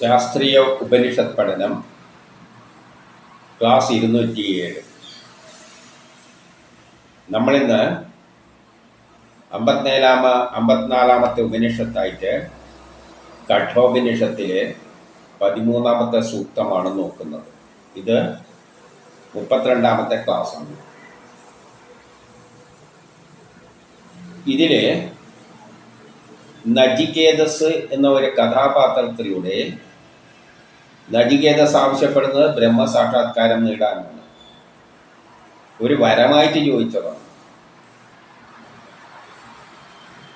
ശാസ്ത്രീയ ഉപനിഷത് പഠനം ക്ലാസ് ഇരുന്നൂറ്റിയേഴ്. നമ്മളിന്ന് അമ്പത്തിനേഴാമ അമ്പത്തിനാലാമത്തെ ഉപനിഷത്തായിട്ട് കഠോപനിഷത്തിലെ പതിമൂന്നാമത്തെ സൂക്തമാണ് നോക്കുന്നത്. ഇത് മുപ്പത്തിരണ്ടാമത്തെ ക്ലാസ്സാണ്. ഇതിൽ നജികേതസ് എന്ന ഒരു കഥാപാത്രത്തിലൂടെ നജികേതസ് ആവശ്യപ്പെടുന്നത് ബ്രഹ്മസാക്ഷാത്കാരം നേടാനാണ്. ഒരു വരമായിട്ട് ചോദിച്ചതാണ്.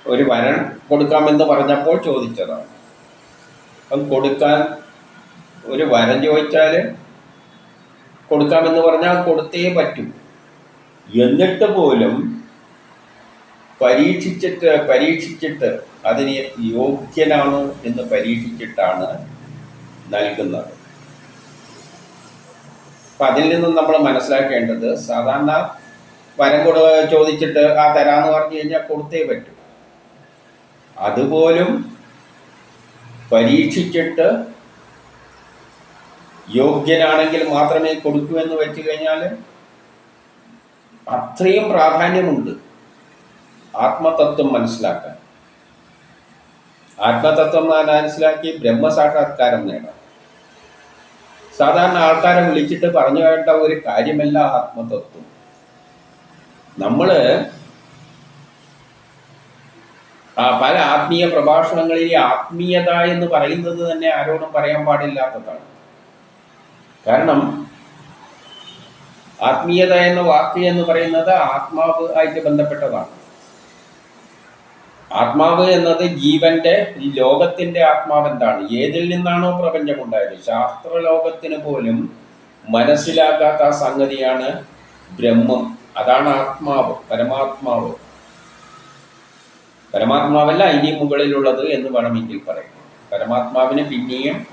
ഒരു വരൻ കൊടുക്കാമെന്ന് പറഞ്ഞപ്പോൾ ചോദിച്ചതാണ്. അപ്പം കൊടുക്കാൻ ഒരു വരം ചോദിച്ചാൽ കൊടുക്കാമെന്ന് പറഞ്ഞാൽ കൊടുത്തേ പറ്റൂ. എന്നിട്ട് പോലും പരീക്ഷിച്ചിട്ട് പരീക്ഷിച്ചിട്ട് അതിന് യോഗ്യനാണോ എന്ന് പരീക്ഷിച്ചിട്ടാണ് നൽകുന്നത്. അപ്പം അതിൽ നിന്നും നമ്മൾ മനസ്സിലാക്കേണ്ടത് സാധാരണ വരം കൊടു ചോദിച്ചിട്ട് ആ തരാന്ന് പറഞ്ഞു കഴിഞ്ഞാൽ കൊടുത്തേ പറ്റൂ. അതുപോലും പരീക്ഷിച്ചിട്ട് യോഗ്യനാണെങ്കിൽ മാത്രമേ കൊടുക്കൂ എന്ന് വെച്ച് കഴിഞ്ഞാൽ അത്രയും പ്രാധാന്യമുണ്ട്. ആത്മതത്വം മനസ്സിലാക്കാൻ. ആത്മതത്വം മനസ്സിലാക്കി ബ്രഹ്മസാക്ഷാത്കാരം നേടാം. സാധാരണ ആൾക്കാരെ വിളിച്ചിട്ട് പറഞ്ഞു വേണ്ട ഒരു കാര്യമല്ല ആത്മതത്വം. നമ്മൾ പല ആത്മീയ പ്രഭാഷണങ്ങളിൽ ആത്മീയത എന്ന് പറയുന്നത് തന്നെ ആരോടും പറയാൻ പാടില്ലാത്തതാണ്. കാരണം ആത്മീയത എന്ന വാക്ക് എന്ന് പറയുന്നത് ആത്മാവ് ആയിട്ട് ബന്ധപ്പെട്ടതാണ്. ആത്മാവ് എന്നത് ജീവന്റെ ഈ ലോകത്തിന്റെ ആത്മാവ് എന്താണ് ഏതിൽ നിന്നാണോ പ്രപഞ്ചം ഉണ്ടായത് ശാസ്ത്രലോകത്തിന് പോലും മനസ്സിലാകാത്ത ആ സംഗതിയാണ് ബ്രഹ്മം. അതാണ് ആത്മാവ് പരമാത്മാവ്. പരമാത്മാവല്ല ഇനി മുകളിലുള്ളത് എന്ന് വേണമെങ്കിൽ പറയാം. പരമാത്മാവിന് പിന്നെയും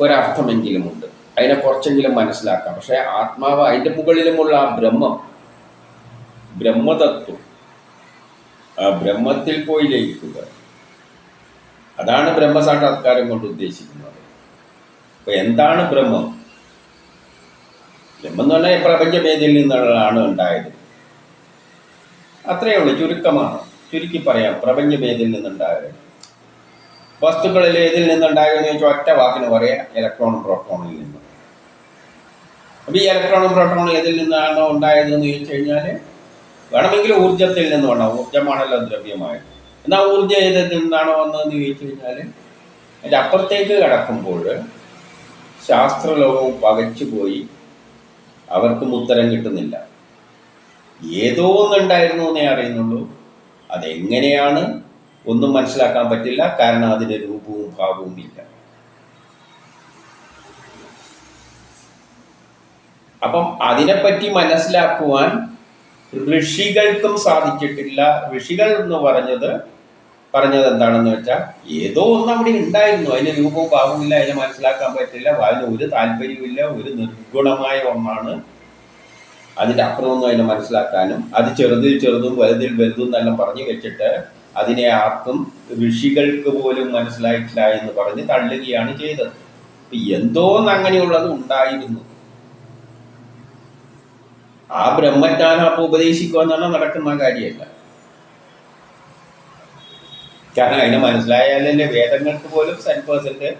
ഒരർത്ഥമെങ്കിലും ഉണ്ട് അതിനെ കുറച്ചെങ്കിലും മനസ്സിലാക്കാം. പക്ഷെ ആത്മാവ് അതിന്റെ മുകളിലുമുള്ള ആ ബ്രഹ്മം ബ്രഹ്മതത്വം ബ്രഹ്മത്തിൽ പോയി ലയിക്കുക. അതാണ് ബ്രഹ്മസാക്ഷാത്കാരം കൊണ്ട് ഉദ്ദേശിക്കുന്നത്. അപ്പൊ എന്താണ് ബ്രഹ്മം? ബ്രഹ്മം എന്ന് പറഞ്ഞാൽ പ്രപഞ്ചമേതിൽ നിന്നുള്ളതാണ് ഉണ്ടായത്. അത്രയേ ഉള്ളൂ ചുരുക്കമാണ്. ചുരുക്കി പറയാം പ്രപഞ്ചമേതിൽ നിന്നുണ്ടായത്. വസ്തുക്കളിൽ ഏതിൽ നിന്നുണ്ടായതെന്ന് ചോദിച്ചാൽ ഒറ്റ വാക്കിന് പറയാം ഇലക്ട്രോൺ പ്രോട്ടോണിൽ നിന്ന്. അപ്പൊ ഈ ഇലക്ട്രോണും പ്രോട്ടോണും ഏതിൽ നിന്നാണോ ഉണ്ടായതെന്ന് ചോദിച്ചു കഴിഞ്ഞാൽ വേണമെങ്കിൽ ഊർജത്തിൽ നിന്ന് വേണം. ഊർജമാണല്ലോ ദ്രവ്യമായത്. എന്നാൽ ഊർജം ഏതിൽ നിന്നാണോ വന്നതെന്ന് ചോദിച്ചു കഴിഞ്ഞാൽ അതിന്റെ അപ്പുറത്തേക്ക് കടക്കുമ്പോൾ ശാസ്ത്രലോകവും പകച്ചുപോയി അവർക്കും ഉത്തരം കിട്ടുന്നില്ല. ഏതോ ഒന്നുണ്ടായിരുന്നു എന്നേ അറിയുന്നുള്ളൂ. അതെങ്ങനെയാണ് ഒന്നും മനസ്സിലാക്കാൻ പറ്റില്ല. കാരണം അതിന്റെ രൂപവും ഭാവവും ഇല്ല. അപ്പം അതിനെപ്പറ്റി മനസ്സിലാക്കുവാൻ ഋഷികൾക്കും സാധിച്ചിട്ടില്ല. ഋഷികൾ എന്ന് പറഞ്ഞത് പറഞ്ഞത് എന്താണെന്ന് വെച്ചാൽ ഏതോ ഒന്ന് അവിടെ ഉണ്ടായിരുന്നു. അതിന് രൂപവും ഭാവമില്ല അതിനെ മനസ്സിലാക്കാൻ പറ്റില്ല. അതിന് ഒരു താല്പര്യമില്ല ഒരു നിർഗുണമായ ഒന്നാണ്. അതിന്റെ അപ്പുറമൊന്നും അതിനെ മനസ്സിലാക്കാനും അത് ചെറുതിൽ ചെറുതും വലുതിൽ വലുതും എന്നെല്ലാം പറഞ്ഞു വെച്ചിട്ട് അതിനെ ആർക്കും ഋഷികൾക്ക് പോലും മനസ്സിലായിട്ടില്ല എന്ന് പറഞ്ഞ് തള്ളുകയാണ് ചെയ്തത്. എന്തോന്ന് അങ്ങനെയുള്ളത് ഉണ്ടായിരുന്നു. ആ ബ്രഹ്മജ്ഞാനം അപ്പൊ ഉപദേശിക്കുക എന്നാണ് നടക്കുന്ന കാര്യമല്ല. കാരണം അതിനെ മനസ്സിലായാലല്ലേ വേദങ്ങൾക്ക് പോലും സെൻ പേഴ്സന്റ്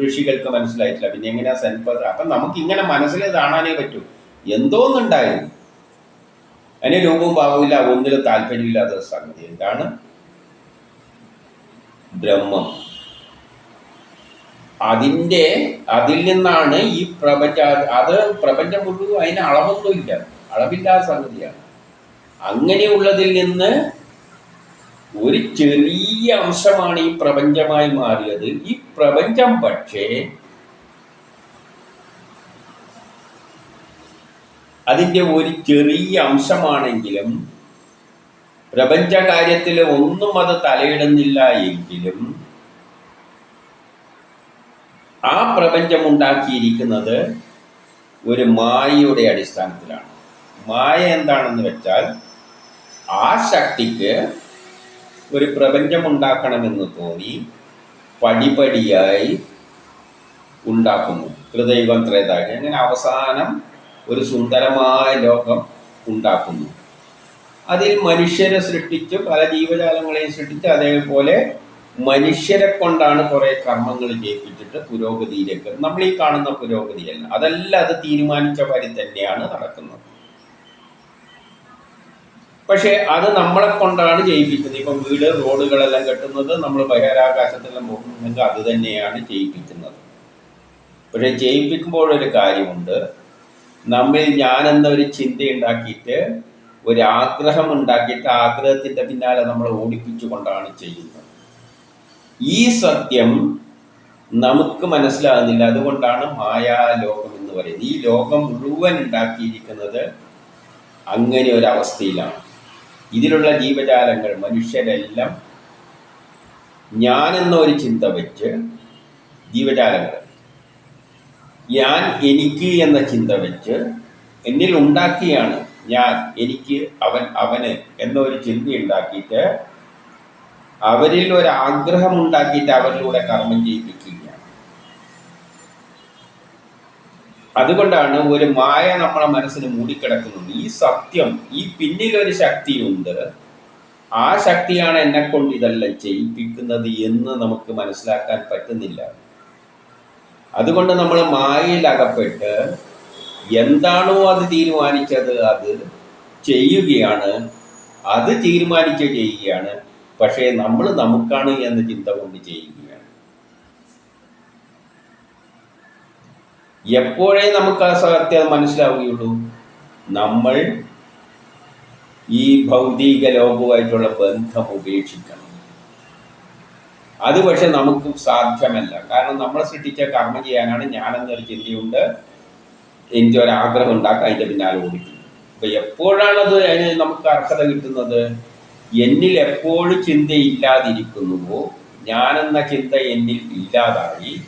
ഋഷികൾക്ക് മനസ്സിലായിട്ടില്ല. പിന്നെ എങ്ങനെയാ സെൻ പേഴ്സൺ അപ്പൊ നമുക്ക് ഇങ്ങനെ മനസ്സിൽ കാണാനേ പറ്റൂ. എന്തോന്നുണ്ടായിരുന്നു അതിന് രൂപവും ഭാവമില്ല ഒന്നിലും താല്പര്യമില്ലാത്ത സംഗതി. എന്താണ്? ബ്രഹ്മം. അതിന്റെ അതിൽ നിന്നാണ് ഈ പ്രപഞ്ച അത് പ്രപഞ്ചം മുഴുവൻ അതിന് അളവൊന്നുമില്ല. അളവില്ലാത്ത സംഗതിയാണ് അങ്ങനെയുള്ളതിൽ നിന്ന് ഒരു ചെറിയ അംശമാണ് ഈ പ്രപഞ്ചമായി മാറിയത്. ഈ പ്രപഞ്ചം പക്ഷേ അതിന്റെ ഒരു ചെറിയ അംശമാണെങ്കിലും പ്രപഞ്ച കാര്യത്തിൽ ഒന്നും അത് തലയിടുന്നില്ല എങ്കിലും ആ പ്രപഞ്ചം ഉണ്ടാക്കിയിരിക്കുന്നത് ഒരു മായയുടെ അടിസ്ഥാനത്തിലാണ്. മായ എന്താണെന്ന് വെച്ചാൽ ആ ശക്തിക്ക് ഒരു പ്രപഞ്ചം ഉണ്ടാക്കണമെന്ന് തോന്നി പടിപടിയായി ഉണ്ടാക്കുന്നു. ത്രിദൈവം ത്രേതായുഗം അങ്ങനെ അവസാനം ഒരു സുന്ദരമായ ലോകം ഉണ്ടാക്കുന്നു. അതിൽ മനുഷ്യരെ സൃഷ്ടിച്ച് പല ജീവജാലങ്ങളെയും സൃഷ്ടിച്ച് അതേപോലെ മനുഷ്യരെ കൊണ്ടാണ് കുറേ കർമ്മങ്ങൾ ജയിപ്പിച്ചിട്ട് പുരോഗതിയിലേക്ക്. നമ്മൾ ഈ കാണുന്ന പുരോഗതിയല്ല. അതല്ല അത് തീരുമാനിച്ച വരി തന്നെയാണ് നടക്കുന്നത്. പക്ഷേ അത് നമ്മളെ കൊണ്ടാണ് ചെയ്യിപ്പിക്കുന്നത് ഇപ്പം വീട് റോഡുകളെല്ലാം കെട്ടുന്നത് നമ്മൾ ബഹിരാകാശത്തെല്ലാം പോകുന്നുണ്ടെങ്കിൽ അത് തന്നെയാണ് ചെയ്യിപ്പിക്കുന്നത് പക്ഷെ ചെയ്യിപ്പിക്കുമ്പോഴൊരു കാര്യമുണ്ട്. നമ്മിൽ ഞാൻ എന്നൊരു ചിന്ത ഉണ്ടാക്കിയിട്ട് ഒരു ആഗ്രഹം ഉണ്ടാക്കിയിട്ട് ആഗ്രഹത്തിന്റെ പിന്നാലെ നമ്മൾ ഓടിപ്പിച്ചുകൊണ്ടാണ് ചെയ്യുന്നത്. ഈ സത്യം നമുക്ക് മനസ്സിലാകുന്നില്ല. അതുകൊണ്ടാണ് മായാലോകം എന്ന് പറയുന്നത്. ഈ ലോകം മുഴുവൻ ഉണ്ടാക്കിയിരിക്കുന്നത് അങ്ങനെ ഒരു അവസ്ഥയിലാണ്. ഇതിലുള്ള ജീവജാലങ്ങൾ മനുഷ്യരെല്ലാം ഞാൻ എന്നൊരു ചിന്ത വെച്ച് ജീവജാലങ്ങൾ. ഞാൻ എനിക്ക് എന്ന ചിന്ത വെച്ച് എന്നിൽ ഉണ്ടാക്കിയാണ് ഞാൻ എനിക്ക് അവൻ അവന് എന്നൊരു ചിന്ത ഉണ്ടാക്കിയിട്ട് അവരിൽ ഒരു ആഗ്രഹം ഉണ്ടാക്കിയിട്ട് അവരിലൂടെ കർമ്മം ചെയ്യിപ്പിക്കുകയാണ് അതുകൊണ്ടാണ് ഒരു മായ നമ്മളെ മനസ്സിന് മൂടിക്കിടക്കുന്നുണ്ട് ഈ സത്യം ഈ പിന്നിൽ ഒരു ശക്തിയുണ്ട്. ആ ശക്തിയാണ് എന്നെ കൊണ്ട് ഇതെല്ലാം ചെയ്യിപ്പിക്കുന്നത് എന്ന് നമുക്ക് മനസ്സിലാക്കാൻ പറ്റുന്നില്ല. അതുകൊണ്ട് നമ്മൾ മായയിൽ അകപ്പെട്ട് എന്താണോ അത് തീരുമാനിച്ചത് അത് ചെയ്യുകയാണ്. അത് തീരുമാനിച്ച് ചെയ്യുകയാണ്. പക്ഷേ നമ്മൾ നമുക്കാണ് എന്ന് ചിന്ത കൊണ്ട് ചെയ്യുകയാണ് എപ്പോഴേ നമുക്ക് ആ സത്യം മനസ്സിലാവുകയുള്ളൂ. നമ്മൾ ഈ ഭൗതിക ലോകവുമായിട്ടുള്ള ബന്ധം ഉപേക്ഷിക്കണം. അത് പക്ഷെ നമുക്ക് സാധ്യമല്ല. കാരണം നമ്മളെ സൃഷ്ടിച്ച കർമ്മം ചെയ്യാനാണ് ഞാനെന്നൊരു ചിന്തയുണ്ട്. എനിക്ക് ഒരു ആഗ്രഹം ഉണ്ടാക്കുക അതിന്റെ പിന്നാലെ ഓടിക്കുന്നത് അപ്പൊ എപ്പോഴാണത് അതിന് നമുക്ക് അർഹത കിട്ടുന്നത്? എന്നിൽ എപ്പോഴും ചിന്തയില്ലാതിരിക്കുന്നുവോ? ഞാനെന്ന ചിന്ത എന്നിൽ ഇല്ലാതായി.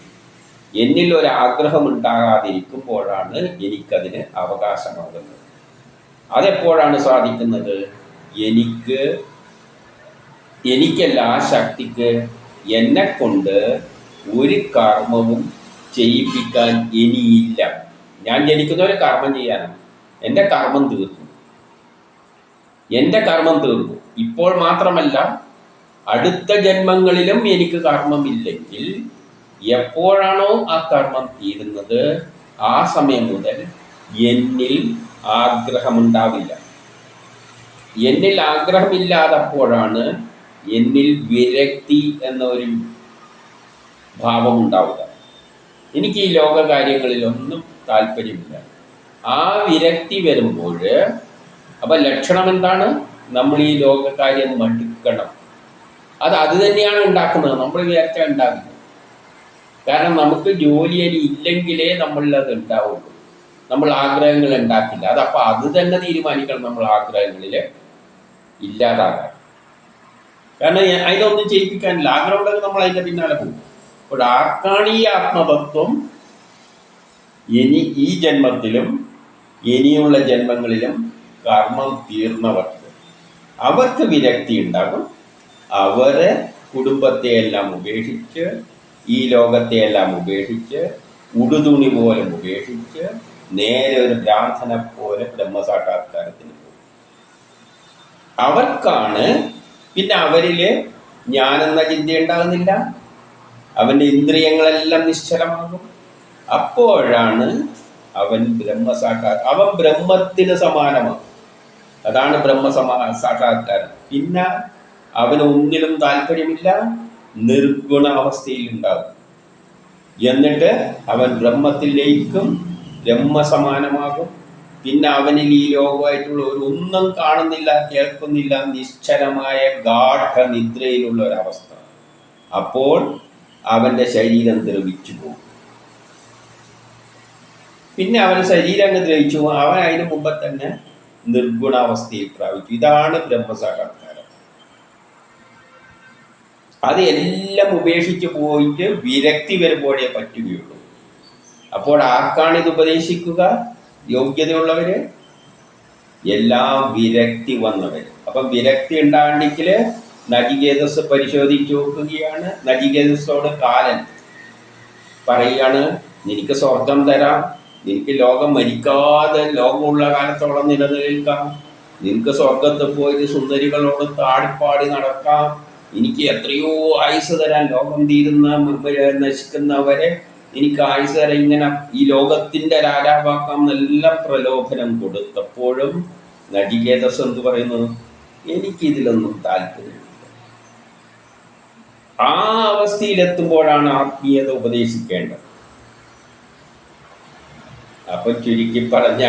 എന്നിൽ ഒരു ആഗ്രഹം ഉണ്ടാകാതിരിക്കുമ്പോഴാണ് എനിക്കതിന് അവകാശമാകുന്നത്. അതെപ്പോഴാണ് സാധിക്കുന്നത്? എനിക്ക് എനിക്കല്ല ആ ശക്തിക്ക് എന്നെ കൊണ്ട് ഒരു കർമ്മവും ചെയ്യിപ്പിക്കാൻ ഇനിയില്ല. ഞാൻ ജനിക്കുന്ന ഒരു കർമ്മം ചെയ്യാനാണ്. എന്റെ കർമ്മം തീർന്നു. എന്റെ കർമ്മം തീർന്നു. ഇപ്പോൾ മാത്രമല്ല അടുത്ത ജന്മങ്ങളിലും എനിക്ക് കർമ്മമില്ലെങ്കിൽ എപ്പോഴാണോ ആ കർമ്മം തീരുന്നത് ആ സമയം മുതൽ എന്നിൽ ആഗ്രഹമുണ്ടാവില്ല. എന്നിൽ ആഗ്രഹമില്ലാതപ്പോഴാണ് എന്നിൽ വിരക്തി എന്നൊരു ഭാവം ഉണ്ടാവുക എനിക്ക് ഈ ലോക കാര്യങ്ങളിലൊന്നും താല്പര്യമില്ല. ആ വിരക്തി വരുമ്പോൾ അപ്പൊ ലക്ഷണം എന്താണ്? നമ്മൾ ഈ ലോകകാര്യം മടുക്കണം. അത് അത് തന്നെയാണ് ഉണ്ടാക്കുന്നത്. നമ്മൾ വിചാരിച്ചാൽ ഉണ്ടാകില്ല കാരണം നമുക്ക് ജോലി അരി ഇല്ലെങ്കിലേ അത് ഉണ്ടാവുള്ളൂ. നമ്മൾ ആഗ്രഹങ്ങൾ ഉണ്ടാക്കില്ല. അതപ്പോൾ അത് തന്നെ തീരുമാനിക്കണം നമ്മൾ ആഗ്രഹങ്ങളിൽ ഇല്ലാതാകാൻ. കാരണം അതിലൊന്നും ചെയ്യിപ്പിക്കാനില്ല. ആഗ്രഹം ഉണ്ടെങ്കിൽ നമ്മൾ അതിന്റെ പിന്നാലെ പോകും. അപ്പോൾ ആർക്കാണ് ഈ ആത്മതത്വം ഇനി ഈ ജന്മത്തിലും ഇനിയുള്ള ജന്മങ്ങളിലും കർമ്മം തീർന്നവർക്ക് അവർക്ക് വിരക്തി ഉണ്ടാകും അവരെ കുടുംബത്തെ എല്ലാം ഉപേക്ഷിച്ച് ഈ ലോകത്തെയെല്ലാം ഉപേക്ഷിച്ച് ഉടുതുണി പോലെ ഉപേക്ഷിച്ച് നേരെ ഒരു ഭ്രാന്തനെ പോലെ ബ്രഹ്മസാക്ഷാത്കാരത്തിന് പോകും. അവർക്കാണ് പിന്നെ അവരിൽ ഞാനെന്ന ചിന്ത ഉണ്ടാകുന്നില്ല. അവന്റെ ഇന്ദ്രിയങ്ങളെല്ലാം നിശ്ചലമാകും. അപ്പോഴാണ് അവൻ ബ്രഹ്മസാക്ഷാ അവൻ ബ്രഹ്മത്തിന് സമാനമാണ്. അതാണ് ബ്രഹ്മസമാ സാക്ഷാത്കാരം. പിന്നെ അവന് ഒന്നിലും താല്പര്യമില്ല. നിർഗുണ അവസ്ഥയിൽ ഉണ്ടാകും എന്നിട്ട് അവൻ ബ്രഹ്മത്തിൽ ലയിക്കും ബ്രഹ്മസമാനമാകും. പിന്നെ അവനിൽ ഈ ലോകമായിട്ടുള്ള ഒരു ഒന്നും കാണുന്നില്ല കേൾക്കുന്നില്ല നിശ്ചലമായ ഗാഠ നിദ്രയിലുള്ള ഒരവസ്ഥ അപ്പോൾ അവന്റെ ശരീരം ദ്രവിച്ചു പോകും. പിന്നെ അവൻ ശരീരം അങ്ങ് ദ്രവിച്ചു പോകും. അവൻ അതിന് മുമ്പ് തന്നെ നിർഗുണാവസ്ഥയിൽ പ്രാപിച്ചു. ഇതാണ് ബ്രഹ്മസാക്ഷാത്കാരം. അത് എല്ലാം ഉപേക്ഷിച്ച് പോയിട്ട് വിരക്തി വരുമ്പോഴേ പറ്റുകയുള്ളൂ. അപ്പോൾ ആർക്കാണ് ഇത് ഉപദേശിക്കുക? യോഗ്യതയുള്ളവര്? എല്ലാം വിരക്തി വന്നവർ അപ്പം വിരക്തി ഉണ്ടാകണ്ടെങ്കിൽ നജികേതസ് പരിശോധിച്ചു നോക്കുകയാണ്. നജികേതസോട് കാലൻ പറയുകയാണ് നിനക്ക് സ്വർഗം തരാം. നിനക്ക് ലോകം മരിക്കാതെ ലോകമുള്ള കാലത്തോളം നിലനിൽക്കാം. നിനക്ക് സ്വർഗത്ത് പോയി സുന്ദരികളോട് താടിപ്പാടി നടക്കാം. എനിക്ക് എത്രയോ ആയുസ് തരാൻ ലോകം തീരുന്ന നശിക്കുന്നവരെ എനിക്ക് ആയുസ് തരാൻ ഇങ്ങനെ ഈ ലോകത്തിന്റെ രാജാവാക്കാം നല്ല പ്രലോഭനം കൊടുത്തപ്പോഴും നടികേതസ് എന്ത് പറയുന്നു എനിക്കിതിലൊന്നും താല്പര്യമില്ല. ആ അവസ്ഥയിലെത്തുമ്പോഴാണ് ആത്മീയത ഉപദേശിക്കേണ്ടത്. അപ്പൊ ചുരുക്കി പറഞ്ഞ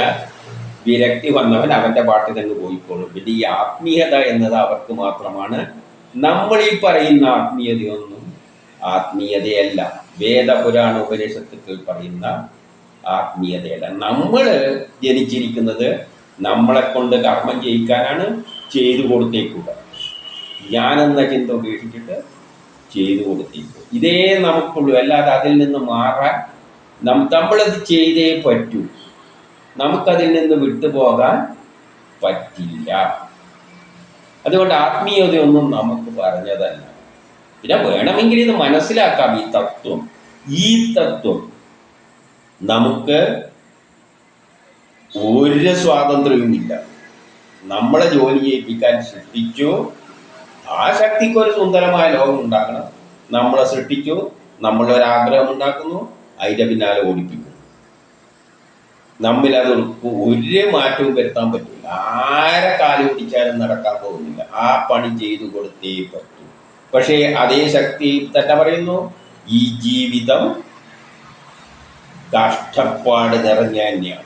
വിരക്തി വന്നവൻ അവന്റെ പാട്ടിൽ പോയിക്കോളും. പിന്നെ ഈ ആത്മീയത എന്നത് അവർക്ക് മാത്രമാണ് നമ്മൾ ഈ പറയുന്ന ആത്മീയതയൊന്നും ആത്മീയതയല്ല. വേദപുരാണ ഉപനിഷത്തുക്കൾ പറയുന്ന ആത്മീയതയല്ല. നമ്മൾ ജനിച്ചിരിക്കുന്നത് നമ്മളെ കൊണ്ട് കർമ്മം ചെയ്യിക്കാനാണ് ചെയ്തു കൊടുത്തേക്കുക. ഞാനെന്ന ചിന്ത ഉപേക്ഷിച്ചിട്ട് ചെയ്തു കൊടുത്തേക്കുക. ഇതേ നമുക്കുള്ളൂ. അല്ലാതെ അതിൽ നിന്ന് മാറാൻ നം നമ്മളത് ചെയ്തേ പറ്റൂ. നമുക്കതിൽ നിന്ന് വിട്ടുപോകാൻ പറ്റില്ല. അതുകൊണ്ട് ആത്മീയതയൊന്നും നമുക്ക് പറഞ്ഞതല്ല. പിന്നെ വേണമെങ്കിൽ ഇത് മനസ്സിലാക്കാം ഈ തത്വം. ഈ തത്വം നമുക്ക് ഒരു സ്വാതന്ത്ര്യവുമില്ല. നമ്മളെ ജോലി ചെയ്യിപ്പിക്കാൻ സൃഷ്ടിച്ചു. ആ ശക്തിക്ക് ഒരു സുന്ദരമായ ലോകം ഉണ്ടാക്കണം. നമ്മളെ സൃഷ്ടിച്ചു. നമ്മളൊരാഗ്രഹം ഉണ്ടാക്കുന്നു. അതിന്റെ പിന്നാലെ ഓടിപ്പിക്കുന്നു. നമ്മിൽ അത് ഒരു മാറ്റവും വരുത്താൻ പറ്റില്ല ആരെ കാൽ പിടിച്ചാലും നടക്കാൻ പോകുന്നില്ല. ആ പണി ചെയ്തു കൊടുത്തേ പറ്റൂ. പക്ഷേ അതേ ശക്തി തന്നെ പറയുന്നു ഈ ജീവിതം കഷ്ടപ്പാട് നിറഞ്ഞ തന്നെയാണ്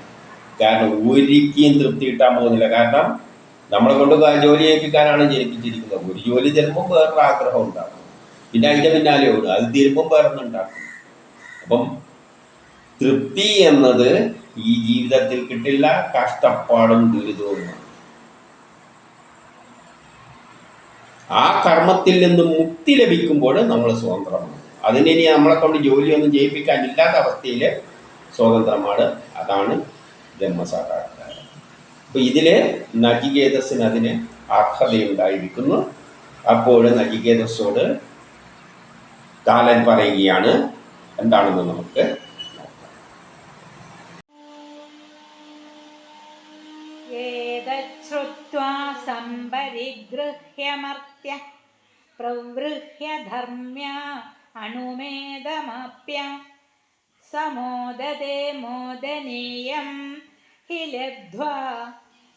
കാരണം ഒരിക്കലും തൃപ്തി കിട്ടാൻ പോകുന്നില്ല. കാരണം നമ്മളെ കൊണ്ട് ജോലി ഏൽപ്പിക്കാനാണ് ജനിപ്പിച്ചിരിക്കുന്നത്. ഒരു ജോലി തരുമ്പോൾ വേറൊരു ആഗ്രഹം ഉണ്ടാക്കും. പിന്നെ അതിന്റെ പിന്നാലെ ഓടും. അത് തരുമ്പം വേറൊന്നുണ്ടാക്കും അപ്പം തൃപ്തി എന്നത് ഈ ജീവിതത്തിൽ കിട്ടില്ല കഷ്ടപ്പാടും ദുരിതവുമാണ്. ആ കർമ്മത്തിൽ നിന്ന് മുക്തി ലഭിക്കുമ്പോൾ നമ്മൾ സ്വതന്ത്രമാണ്. അതിനി നമ്മളെ കൊണ്ട് ജോലിയൊന്നും ജയിപ്പിക്കാനില്ലാത്ത അവസ്ഥയിൽ സ്വതന്ത്രമാണ്. അതാണ് ബ്രഹ്മസാക്ഷാത്കാരം. അപ്പോൾ ഇതിൽ നഗികേതസ്സിന് അതിന് അർഹതയുണ്ടായിരിക്കുന്നു. അപ്പോൾ നഗികേതസ്സോട് കാലൻ പറയുകയാണ്. എന്താണെന്ന് നമുക്ക് ഏതശ്രുത്വാ സംപരിഗൃഹ്യമർത്ഥ सम्परिगृह्यमर्त्य प्रवृह्य धर्म्या अणुमेदमाप्य समोदते मोदनीयं हि लब्ध्वा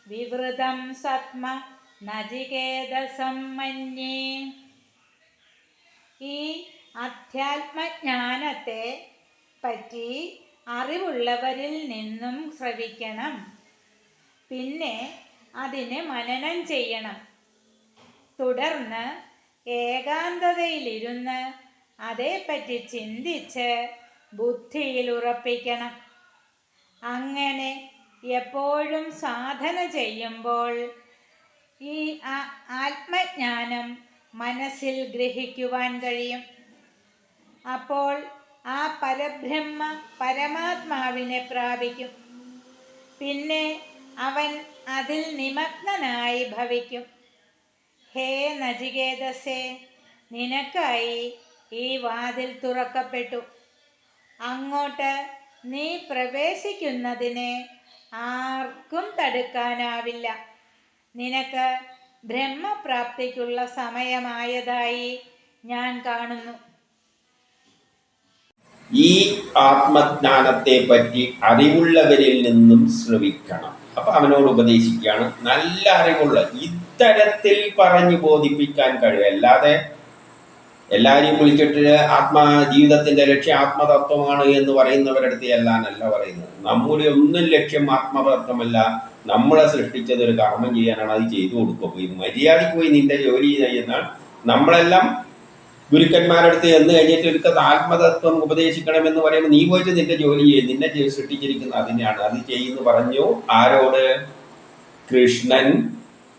विवृतं सत्म नचिकेतसं मन्ये ഈ അധ്യാത്മജ്ഞാനത്തെ പറ്റി അറിവുള്ളവരിൽ നിന്നും ശ്രവിക്കണം പിന്നെ അതിന് മനനം ചെയ്യണം തുടർന്ന് ഏകാന്തതയിലിരുന്ന് അതേപ്പറ്റി ചിന്തിച്ച് ബുദ്ധിയിൽ ഉറപ്പിക്കണം. അങ്ങനെ എപ്പോഴും സാധന ചെയ്യുമ്പോൾ ഈ ആത്മജ്ഞാനം മനസ്സിൽ ഗ്രഹിക്കുവാൻ കഴിയും. അപ്പോൾ ആ പരബ്രഹ്മ പരമാത്മാവിനെ പ്രാപിക്കും. പിന്നെ അവൻ അതിൽ നിമഗ്നനായി ഭവിക്കും. ഹേ നചികേതസേ നിനക്കായി ഈ വാതിൽ തുറക്കപ്പെട്ടു. അങ്ങോട്ട് നീ പ്രവേശിക്കുന്നതിനെ ആർക്കും തടുക്കാനാവില്ല. നിനക്ക് ബ്രഹ്മപ്രാപ്തിക്കുള്ള സമയമായതായി ഞാൻ കാണുന്നു. ഈ ആത്മജ്ഞാനത്തെ പറ്റി അറിവുള്ളവരിൽ നിന്നും ശ്രവിക്കണം. അപ്പൊ അവനോട് ഉപദേശിക്കുകയാണ്. നല്ല അറിവുള്ള ഇത്തരത്തിൽ പറഞ്ഞു ബോധിപ്പിക്കാൻ കഴിയും. അല്ലാതെ എല്ലാവരെയും വിളിച്ചിട്ട് ആത്മാ ജീവിതത്തിന്റെ ലക്ഷ്യം ആത്മതത്വമാണ് എന്ന് പറയുന്നവരടുത്ത് എല്ലാനല്ല പറയുന്നത്. നമ്മുടെ ഒന്നും ലക്ഷ്യം ആത്മതത്വമല്ല. നമ്മളെ സൃഷ്ടിച്ചത് ഒരു കർമ്മം ചെയ്യാനാണ്. അത് ചെയ്തു കൊടുക്കുക പോയി മര്യാദയ്ക്ക് പോയി നിന്റെ ജോലി ചെയ്യുന്ന നമ്മളെല്ലാം ഗുരുക്കന്മാരടുത്ത് എന്ന് കഴിഞ്ഞിട്ട് ഒരു ആത്മതത്വം ഉപദേശിക്കണമെന്ന് പറയുമ്പോൾ നീ പോയിട്ട് നിന്റെ ജോലി ചെയ്യും നിന്നെ സൃഷ്ടിച്ചിരിക്കുന്ന അതിനെയാണ്. അത് ചെയ്യുന്നു പറഞ്ഞു ആരോട്? കൃഷ്ണൻ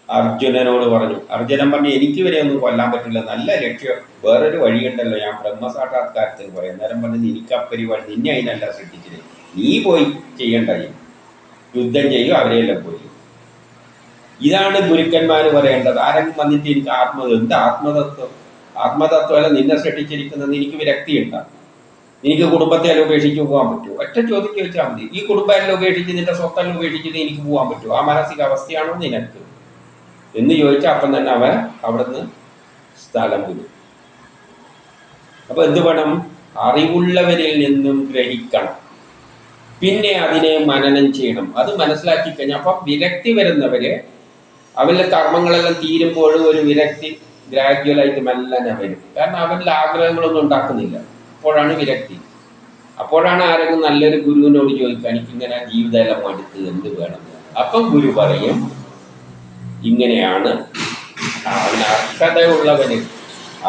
അർജുനനോട് പറഞ്ഞു. അർജുനൻ പറഞ്ഞു എനിക്ക് വരെ ഒന്നും കൊല്ലാൻ പറ്റില്ല. നല്ല ലക്ഷ്യം. വേറൊരു വഴിയുണ്ടല്ലോ ഞാൻ ബ്രഹ്മസാക്ഷാത്കാരത്തിന് പോയി. അന്നേരം പറഞ്ഞു എനിക്ക് ആ പരിപാടി നിന്നെ അതിനല്ല സൃഷ്ടിച്ചത്. നീ പോയി ചെയ്യേണ്ട യുദ്ധം ചെയ്യും അവരെയെല്ലാം പോയി. ഇതാണ് ഗുരുക്കന്മാർ പറയേണ്ടത്. ആരെങ്കിലും വന്നിട്ട് എനിക്ക് ആത്മ എന്ത് ആത്മതത്വം? ആത്മതത്വമല്ല നിന്നെ സൃഷ്ടിച്ചിരിക്കുന്നത് എനിക്ക് വിരക്തി ഉണ്ടാകും എനിക്ക് കുടുംബത്തെ അല്ല ഉപേക്ഷിച്ച് പോകാൻ പറ്റുമോ ഒറ്റ ചോദ്യം ചോദിച്ചാൽ മതി. ഈ കുടുംബം എല്ലാം ഉപേക്ഷിച്ച് നിന്റെ സ്വത്തെല്ലാം ഉപേക്ഷിച്ചിട്ട് എനിക്ക് പോകാൻ പറ്റുമോ ആ മാനസിക അവസ്ഥയാണോ നിനക്ക്. എന്ന് ചോദിച്ചാൽ അപ്പം തന്നെ അവൻ അവിടുന്ന് സ്ഥലം വിടും. അപ്പൊ എന്ത് വേണം? അറിവുള്ളവരിൽ നിന്നും ഗ്രഹിക്കണം. പിന്നെ അതിനെ മനനം ചെയ്യണം. അത് മനസ്സിലാക്കി കഴിഞ്ഞാൽ അപ്പം വിരക്തി വരുന്നവര് അവരുടെ കർമ്മങ്ങളെല്ലാം തീരുമ്പോഴും ഒരു വിരക്തി ഗ്രാജുവലായിട്ട് മെല്ലനെ വരും. കാരണം അവരിൽ ആഗ്രഹങ്ങളൊന്നും ഉണ്ടാക്കുന്നില്ല. അപ്പോഴാണ് വിരക്തി. അപ്പോഴാണ് ആരെങ്കിലും നല്ലൊരു ഗുരുവിനോട് ചോദിക്കുക എനിക്കിങ്ങനെ ജീവിതമെല്ലാം മടുത്ത് എന്ത് വേണം? അപ്പം ഗുരു പറയും ഇങ്ങനെയാണ് അവന് അർഹതയുള്ളവന്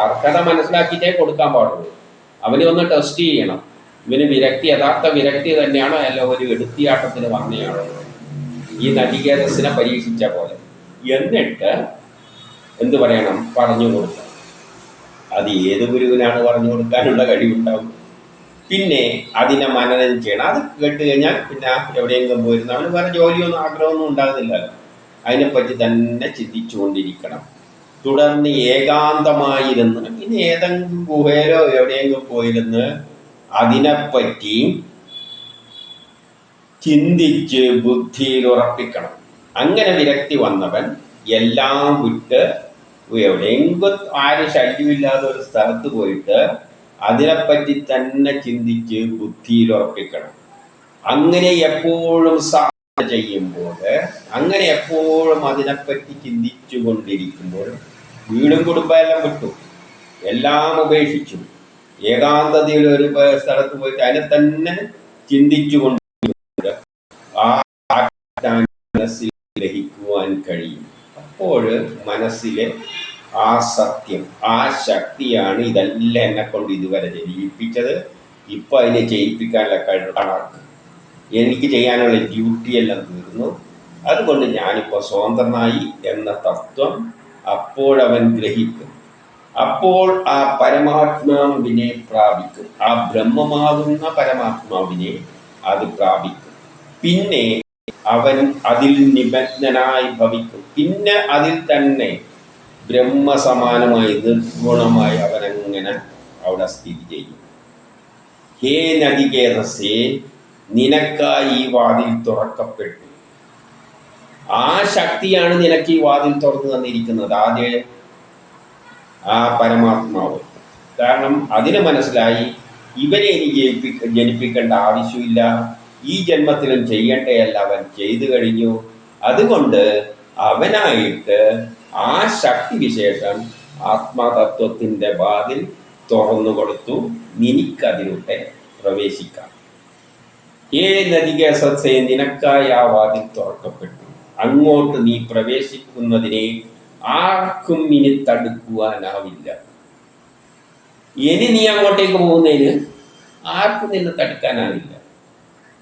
അർഹത മനസ്സിലാക്കിയിട്ടേ കൊടുക്കാൻ പാടുള്ളൂ. അവനെ ഒന്ന് ടെസ്റ്റ് ചെയ്യണം. ഇവന് വിരക്തി യഥാർത്ഥ വിരക്തി തന്നെയാണോ അല്ല ഒരു എടുത്തിയാട്ടത്തിന് വന്നെയാണോ ഈ നടികേതസിനെ പരീക്ഷിച്ച പോലെ. എന്നിട്ട് എന്ത് പറയണം? പറഞ്ഞു കൊടുക്കണം അത് ഏത് ഗുരുവിനാണ് പറഞ്ഞു കൊടുക്കാനുള്ള കഴിവുണ്ടാവും പിന്നെ അതിനെ മനനം ചെയ്യണം. അത് കേട്ട് കഴിഞ്ഞാൽ പിന്നെ എവിടെയെങ്കിലും പോയിരുന്ന വേറെ ജോലിയൊന്നും ആഗ്രഹമൊന്നും ഉണ്ടാകുന്നില്ലല്ലോ. അതിനെപ്പറ്റി തന്നെ ചിന്തിച്ചുകൊണ്ടിരിക്കണം. തുടർന്ന് ഏകാന്തമായിരുന്ന് ഇനി ഏതെങ്കിലും ഗുഹയിലോ എവിടെയെങ്കിലും പോയിരുന്ന് അതിനെപ്പറ്റി ചിന്തിച്ച് ബുദ്ധിയിൽ ഉറപ്പിക്കണം. അങ്ങനെ വിരക്തി വന്നവൻ എല്ലാം വിട്ട് എവിടെയെങ്കിലും ആരും ശല്യമില്ലാത്ത ഒരു സ്ഥലത്ത് പോയിട്ട് അതിനെപ്പറ്റി തന്നെ ചിന്തിച്ച് ബുദ്ധിയിൽ ഉറപ്പിക്കണം. അങ്ങനെ എപ്പോഴും സാധന ചെയ്യുമ്പോൾ അങ്ങനെ എപ്പോഴും അതിനെപ്പറ്റി ചിന്തിച്ചു കൊണ്ടിരിക്കുമ്പോൾ വീടും കുടുംബമെല്ലാം വിട്ടു. എല്ലാം ഉപേക്ഷിച്ചു. ഏകാന്തതയിൽ ഒരു സ്ഥലത്ത് പോയിട്ട് അതിനെ തന്നെ ചിന്തിച്ചു കൊണ്ട് ആ മനസ്സിൽ ഗ്രഹിക്കുവാൻ കഴിയും. അപ്പോൾ മനസ്സിലെ ആ സത്യം ആ ശക്തിയാണ് ഇതെല്ലാം എന്നെ കൊണ്ട് ഇതുവരെ ജയിപ്പിച്ചത്. ഇപ്പൊ അതിനെ ജയിപ്പിക്കാനുള്ള കഴിവാണ് എനിക്ക് ചെയ്യാനുള്ള ഡ്യൂട്ടി എല്ലാം തീർന്നു. അതുകൊണ്ട് ഞാനിപ്പോൾ സ്വതന്ത്രനായി എന്ന തത്വം അപ്പോഴവൻ ഗ്രഹിക്കും. അപ്പോൾ ആ പരമാത്മാവിനെ പ്രാപിക്കും. ആ ബ്രഹ്മമാകുന്ന പരമാത്മാവിനെ അത് പ്രാപിക്കും. പിന്നെ അവൻ അതിൽ നിമഗ്നനായി ഭവിക്കും. പിന്നെ അതിൽ തന്നെ ബ്രഹ്മസമാനമായി നിർഗുണമായി അവനങ്ങനെ അവിടെ സ്ഥിതി ചെയ്യും ഹേ നദികേതസേ നിനക്കായി ഈ വാതിൽ തുറക്കപ്പെട്ടു. ആ ശക്തിയാണ് നിനക്ക് ഈ വാതിൽ തുറന്നു തന്നിരിക്കുന്നത്. ആദ്യ ആ പരമാത്മാവ്. കാരണം അതിന് മനസ്സിലായി ഇവനെ ഇനി ജയിപ്പിക്ക ജനിപ്പിക്കേണ്ട ആവശ്യമില്ല. ഈ ജന്മത്തിലും ചെയ്യേണ്ടയല്ല അവൻ ചെയ്തു കഴിഞ്ഞു. അതുകൊണ്ട് അവനായിട്ട് ആ ശക്തി വിശേഷം ആത്മതത്വത്തിന്റെ വാതിൽ തുറന്നു കൊടുത്തു നിനക്കതിലൂടെ പ്രവേശിക്കാം. ഏ നദിക സത്സേ നിനക്കായി ആ വാതിൽ തുറക്കപ്പെട്ടു. അങ്ങോട്ട് നീ പ്രവേശിക്കുന്നതിനെ ആർക്കും ഇനി തടുക്കുവാനാവില്ല. ഇനി നീ അങ്ങോട്ടേക്ക് പോകുന്നതിന് ആർക്കും നിന്നെ തടുക്കാനാവില്ല.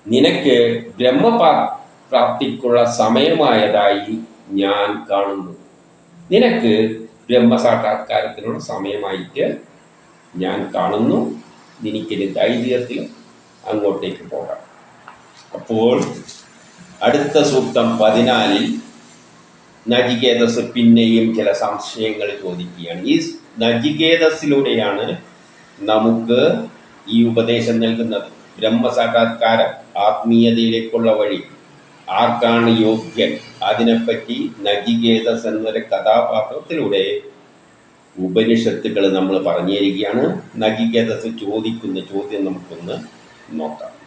നിനക്ക് ബ്രഹ്മപ്രാപ്തിക്കുള്ള സമയമായതായി ഞാൻ കാണുന്നു. നിനക്ക് ബ്രഹ്മസാക്ഷാത്കാരത്തിനുള്ള സമയമായിട്ട് ഞാൻ കാണുന്നു. നിനക്കിന് ധൈര്യത്തിൽ അങ്ങോട്ടേക്ക് പോകാം. അപ്പോൾ അടുത്ത സൂക്തം പതിനാലിൽ നജികേതസ് പിന്നെയും ചില സംശയങ്ങൾ ചോദിക്കുകയാണ്. ഈ നജികേതസിലൂടെയാണ് നമുക്ക് ഈ ഉപദേശം നൽകുന്നത്. ബ്രഹ്മസാക്ഷാത്കാരം ആത്മീയതയിലേക്കുള്ള വഴി ആർക്കാണ് യോഗ്യൻ? അതിനെപ്പറ്റി നജികേതസ് എന്നൊരു കഥാപാത്രത്തിലൂടെ ഉപനിഷത്തുകൾ നമ്മൾ പറഞ്ഞിരിക്കുകയാണ്. നജികേതസ് ചോദിക്കുന്ന ചോദ്യം നമുക്കൊന്ന് നോക്കാം.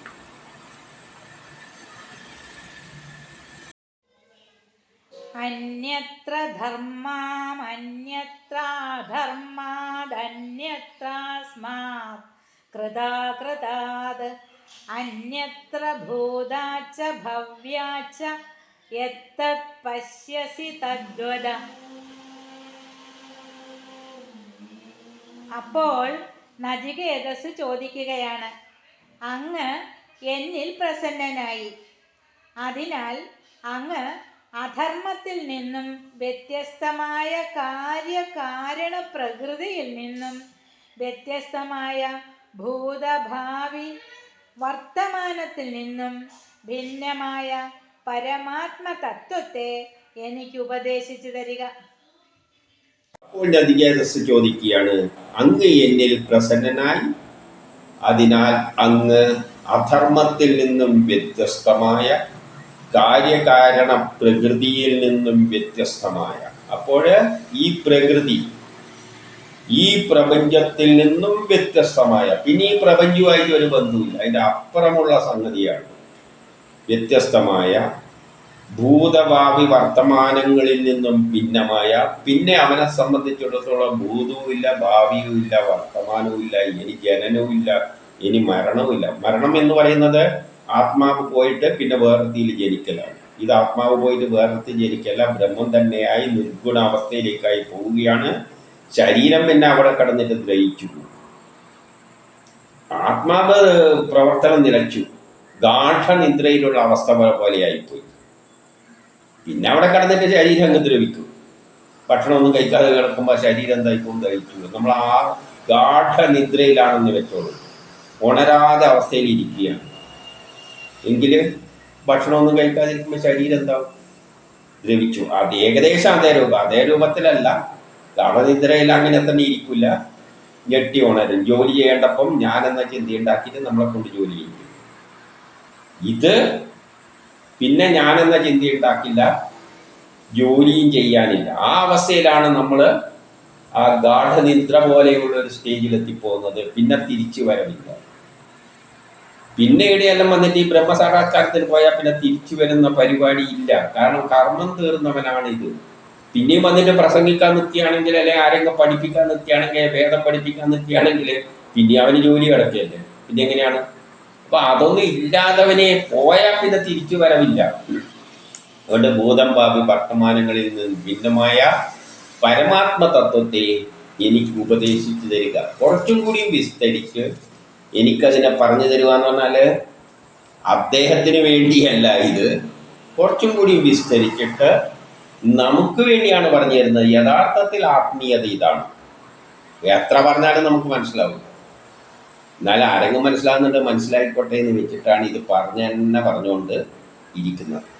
അന്യത്ര ധർമാമന്യത്രാധർമാദന്യത്രാസ്മാത് കൃതാകൃതാത് അന്യത്ര ഭൂതാച്ച ഭവ്യാച്ച യത്തത് പശ്യസി തദ്വദ. അപ്പോൾ നജികേതസ് ചോദിക്കുകയാണ് അങ്ങ് എന്നിൽ പ്രസന്നനായി. അതിനാൽ അങ്ങ് അധർമ്മത്തിൽ നിന്നും വ്യത്യസ്തമായ കാര്യകാരണ പ്രകൃതിയിൽ നിന്നും വ്യത്യസ്തമായ ഭൂതഭാവി വർത്തമാനത്തിൽ നിന്നും ഭിന്നമായ പരമാത്മ തത്വത്തെ എനിക്ക് ഉപദേശിച്ചു തരിക. അപ്പോൾ നദികേതസ് ചോദിക്കുകയാണ് അങ്ങ് എന്നിൽ പ്രസന്നനായി? അതിനാൽ അങ്ങ് അധർമ്മത്തിൽ നിന്നും വ്യത്യസ്തമായ കാര്യകാരണ പ്രകൃതിയിൽ നിന്നും വ്യത്യസ്തമായ. അപ്പോൾ ഈ പ്രകൃതി ഈ പ്രപഞ്ചത്തിൽ നിന്നും വ്യത്യസ്തമായ പിന്നെ ഈ പ്രപഞ്ചവുമായിട്ട് ഒരു ബന്ധുവില്ല അതിന്റെ അപ്പുറമുള്ള സംഗതിയാണ്. വ്യത്യസ്തമായ ഭൂതഭാവി വർത്തമാനങ്ങളിൽ നിന്നും ഭിന്നമായ പിന്നെ അവനെ സംബന്ധിച്ചിടത്തോളം ഭൂതവുമില്ല ഭാവിയുമില്ല വർത്തമാനവുമില്ല ഇനി ജനനവുമില്ല ഇനി മരണവുമില്ല. മരണം എന്ന് പറയുന്നത് ആത്മാവ് പോയിട്ട് പിന്നെ വേർത്തിയിൽ ജനിക്കലാണ്. ഇത് ആത്മാവ് പോയിട്ട് വേർത്തി ജനിക്കല്ല ബ്രഹ്മം തന്നെയായി നിർഗുണാവസ്ഥയിലേക്കായി പോവുകയാണ് ശരീരം പിന്നെ അവിടെ കടന്നിട്ട് ഗ്രഹിച്ചു. ആത്മാവ് പ്രവർത്തനം നിലച്ചു. ഗാഠനിദ്രയിലുള്ള അവസ്ഥ പോലെയായിപ്പോയി. പിന്നെ അവിടെ കടന്നിട്ട് ശരീരം അങ്ങ് ദ്രവിക്കും. ഭക്ഷണമൊന്നും കഴിക്കാതെ കിടക്കുമ്പോൾ ശരീരം എന്തായിക്കും ദഹിച്ചു നമ്മൾ ആ ഗാഠനിദ്രയിലാണെന്ന് വെച്ചോളൂ. ഉണരാതെ അവസ്ഥയിൽ ഇരിക്കുകയാണ്. എങ്കിൽ ഭക്ഷണമൊന്നും കഴിക്കാതിരിക്കുമ്പോൾ ശരീരം എന്താവും? ദ്രവിച്ചു. അത് ഏകദേശം അതേ രൂപം. അതേ രൂപത്തിലല്ല. ഗാഠനിദ്രയിൽ അങ്ങനെ തന്നെ ഇരിക്കില്ല ഞെട്ടി ഉണരും ജോലി ചെയ്യേണ്ടപ്പം ഞാനെന്ന ചിന്ത ഉണ്ടാക്കിയിട്ട് നമ്മളെ കൊണ്ട് ജോലി ചെയ്യും ഇത് പിന്നെ ഞാനെന്ന ചിന്ത ഉണ്ടാക്കില്ല. ജോലിയും ചെയ്യാനില്ല. ആ അവസ്ഥയിലാണ് നമ്മൾ ആ ഗാഠനിദ്ര പോലെയുള്ള ഒരു സ്റ്റേജിൽ എത്തിപ്പോകുന്നത്. പിന്നെ തിരിച്ചു വരവില്ല. പിന്നെ എല്ലാം വന്നിട്ട് ഈ ബ്രഹ്മസാക്ഷാത്കാരത്തിന് പോയാൽ പിന്നെ തിരിച്ചു വരുന്ന പരിപാടി ഇല്ല. കാരണം കർമ്മം തീർന്നവനാണ് ഇത് പിന്നെയും അതിന്റെ പ്രസംഗിക്കാൻ നിർത്തിയാണെങ്കിൽ അല്ലെങ്കിൽ ആരെങ്കിലും പഠിപ്പിക്കാൻ നിർത്തിയാണെങ്കിൽ വേദം പഠിപ്പിക്കാൻ നിർത്തിയാണെങ്കിൽ പിന്നെ അവന് ജോലി കിടക്കുകയല്ലേ പിന്നെ എങ്ങനെയാണ്? അപ്പൊ അതൊന്നും ഇല്ലാത്തവനെ പോയാൽ പിന്നെ തിരിച്ചു വരവില്ല. അതുകൊണ്ട് ഭൂതം ഭാവി വർത്തമാനങ്ങളിൽ നിന്ന് ഭിന്നമായ പരമാത്മ തത്വത്തെ എനിക്ക് ഉപദേശിച്ചു തരിക. കുറച്ചും കൂടി വിസ്തരിച്ച് എനിക്കതിനെ പറഞ്ഞു തരിക എന്ന് പറഞ്ഞാൽ അദ്ദേഹത്തിന് വേണ്ടിയല്ല ഇത്. കുറച്ചും കൂടി വിസ്തരിച്ചിട്ട് നമുക്ക് വേണ്ടിയാണ് പറഞ്ഞു തരുന്നത് യഥാർത്ഥത്തിൽ ആത്മീയത ഇതാണ്. എത്ര പറഞ്ഞാലും നമുക്ക് മനസ്സിലാവും എന്നാൽ ആരെങ്കിലും മനസ്സിലാകുന്നുണ്ട് മനസ്സിലായിക്കോട്ടെ എന്ന് വെച്ചിട്ടാണ് ഇത് പറഞ്ഞ തന്നെ പറഞ്ഞുകൊണ്ട് ഇരിക്കുന്നത്.